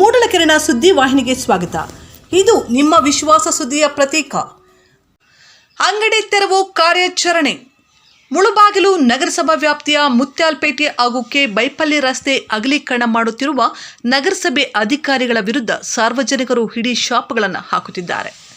ಮೂಡಲಕೆರೆನ ಸುದ್ದಿ ವಾಹಿನಿಗೆ ಸ್ವಾಗತ. ಇದು ನಿಮ್ಮ ವಿಶ್ವಾಸ ಸುದ್ದಿಯ ಪ್ರತೀಕ. ಅಂಗಡಿ ತೆರವು ಕಾರ್ಯಾಚರಣೆ. ಮುಳುಬಾಗಿಲು ನಗರಸಭಾ ವ್ಯಾಪ್ತಿಯ ಮುತ್ಯಾಲ್ಪೇಟೆ ಹಾಗೂ ಕೆ ಬೈಪಲ್ಲಿ ರಸ್ತೆ ಅಗಲೀಕರಣ ಮಾಡುತ್ತಿರುವ ನಗರಸಭೆ ಅಧಿಕಾರಿಗಳ ವಿರುದ್ಧ ಸಾರ್ವಜನಿಕರು ಹಿಡಿ ಶಾಪ್ಗಳನ್ನು ಹಾಕುತ್ತಿದ್ದಾರೆ.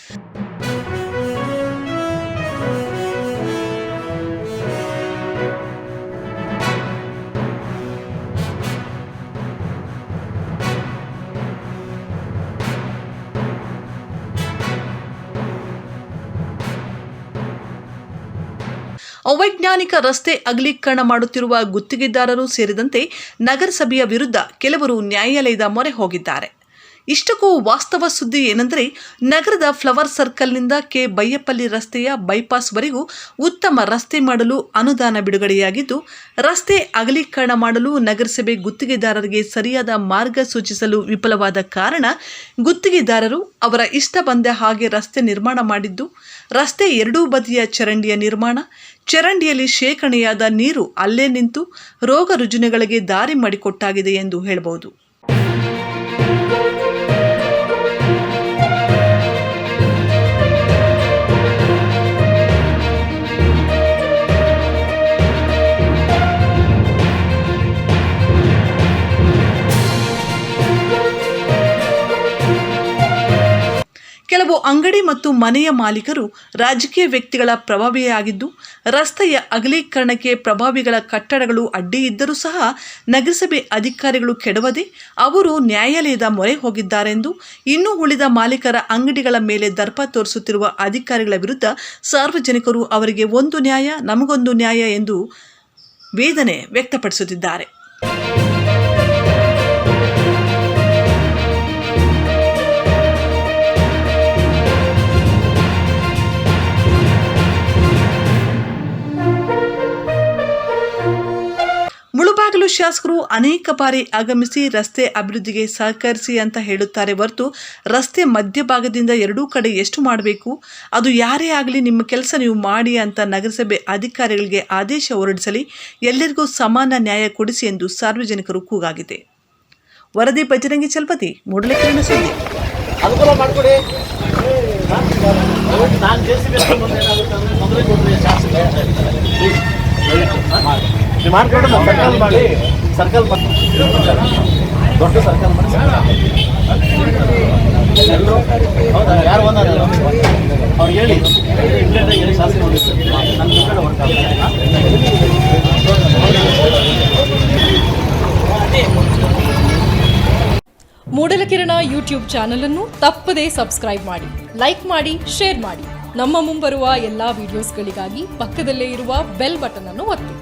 ಅವೈಜ್ಞಾನಿಕ ರಸ್ತೆ ಅಗಲೀಕರಣ ಮಾಡುತ್ತಿರುವ ಗುತ್ತಿಗೆದಾರರು ಸೇರಿದಂತೆ ನಗರಸಭೆಯ ವಿರುದ್ಧ ಕೆಲವರು ನ್ಯಾಯಾಲಯದ ಮೊರೆ ಹೋಗಿದ್ದಾರೆ. ಇಷ್ಟಕ್ಕೂ ವಾಸ್ತವ ಸುದ್ದಿ ಏನೆಂದರೆ ನಗರದ ಫ್ಲವರ್ ಸರ್ಕಲ್ನಿಂದ ಕೆ ಬೈಯಪ್ಪಲ್ಲಿ ರಸ್ತೆಯ ಬೈಪಾಸ್ವರೆಗೂ ಉತ್ತಮ ರಸ್ತೆ ಮಾಡಲು ಅನುದಾನ ಬಿಡುಗಡೆಯಾಗಿದ್ದು, ರಸ್ತೆ ಅಗಲೀಕರಣ ಮಾಡಲು ನಗರಸಭೆ ಗುತ್ತಿಗೆದಾರರಿಗೆ ಸರಿಯಾದ ಮಾರ್ಗ ಸೂಚಿಸಲು ವಿಫಲವಾದ ಕಾರಣ ಗುತ್ತಿಗೆದಾರರು ಅವರ ಇಷ್ಟ ಬಂದ ಹಾಗೆ ರಸ್ತೆ ನಿರ್ಮಾಣ ಮಾಡಿದ್ದು, ರಸ್ತೆ ಎರಡೂ ಬದಿಯ ಚರಂಡಿಯ ನಿರ್ಮಾಣ, ಚರಂಡಿಯಲ್ಲಿ ಶೇಖರಣೆಯಾದ ನೀರು ಅಲ್ಲೇ ನಿಂತು ರೋಗ ರುಜಿನಗಳಿಗೆ ದಾರಿ ಮಾಡಿಕೊಟ್ಟಾಗಿದೆ ಎಂದು ಹೇಳಬಹುದು. ಕೆಲವು ಅಂಗಡಿ ಮತ್ತು ಮನೆಯ ಮಾಲೀಕರು ರಾಜಕೀಯ ವ್ಯಕ್ತಿಗಳ ಪ್ರಭಾವಿಯಾಗಿದ್ದು, ರಸ್ತೆಯ ಅಗಲೀಕರಣಕ್ಕೆ ಪ್ರಭಾವಿಗಳ ಕಟ್ಟಡಗಳು ಅಡ್ಡಿ ಇದ್ದರೂ ಸಹ ನಗರಸಭೆ ಅಧಿಕಾರಿಗಳು ಕೆಡವದೆ ಅವರು ನ್ಯಾಯಾಲಯದ ಮೊರೆ ಹೋಗಿದ್ದಾರೆಂದು ಇನ್ನೂ ಉಳಿದ ಮಾಲೀಕರ ಅಂಗಡಿಗಳ ಮೇಲೆ ದರ್ಪ ತೋರಿಸುತ್ತಿರುವ ಅಧಿಕಾರಿಗಳ ವಿರುದ್ಧ ಸಾರ್ವಜನಿಕರು ಅವರಿಗೆ ಒಂದು ನ್ಯಾಯ, ನಮಗೊಂದು ನ್ಯಾಯ ಎಂದು ವೇದನೆ ವ್ಯಕ್ತಪಡಿಸುತ್ತಿದ್ದಾರೆ. ಮುಳುಬಾಗಿಲು ಶಾಸಕರು ಅನೇಕ ಬಾರಿ ಆಗಮಿಸಿ ರಸ್ತೆ ಅಭಿವೃದ್ಧಿಗೆ ಸಹಕರಿಸಿ ಅಂತ ಹೇಳುತ್ತಾರೆ ಹೊರತು ರಸ್ತೆ ಮಧ್ಯಭಾಗದಿಂದ ಎರಡೂ ಕಡೆ ಎಷ್ಟು ಮಾಡಬೇಕು? ಅದು ಯಾರೇ ಆಗಲಿ ನಿಮ್ಮ ಕೆಲಸ ನೀವು ಮಾಡಿ ಅಂತ ನಗರಸಭೆ ಅಧಿಕಾರಿಗಳಿಗೆ ಆದೇಶ ಹೊರಡಿಸಲಿ. ಎಲ್ಲರಿಗೂ ಸಮಾನ ನ್ಯಾಯ ಕೊಡಿಸಿ ಎಂದು ಸಾರ್ವಜನಿಕರು ಕೂಗಾಗಿದೆ. ವರದಿ ಬಜರಂಗಿ ಚಲಪತಿ ಮೂಡಲಕೆರೆನ ಸುದ್ದಿ. ಮಾಡಿಕೊಡಿ. ನಾನು ನೀವು ಮಾಡ್ಕೊಂಡು ಸರ್ಕಲ್ ಮಾಡಿ ಸರ್ಕಲ್ ಮಾಡಿ. ದೊಡ್ಡ ಸರ್ಕಲ್ ಮಾಡಿ. ಹೌದಾ? ಯಾರು ಒಂದಾರ ಅವ್ರು ಹೇಳಿ. ಹೇಳಿ ಶಾಸಕ ನನ್ನ ಕಡೆ ವರ್ಕ್ ಮೂಡಲಕಿರಣ ಯೂಟ್ಯೂಬ್ ಚಾನಲ್ ಅನ್ನು ತಪ್ಪದೇ ಸಬ್ಸ್ಕ್ರೈಬ್ ಮಾಡಿ, ಲೈಕ್ ಮಾಡಿ, ಶೇರ್ ಮಾಡಿ. ನಮ್ಮ ಮುಂಬರುವ ಎಲ್ಲಾ ವಿಡಿಯೋಸ್ಗಳಿಗಾಗಿ ಪಕ್ಕದಲ್ಲೇ ಇರುವ ಬೆಲ್ ಬಟನ್ ಅನ್ನು ಒತ್ತಿ.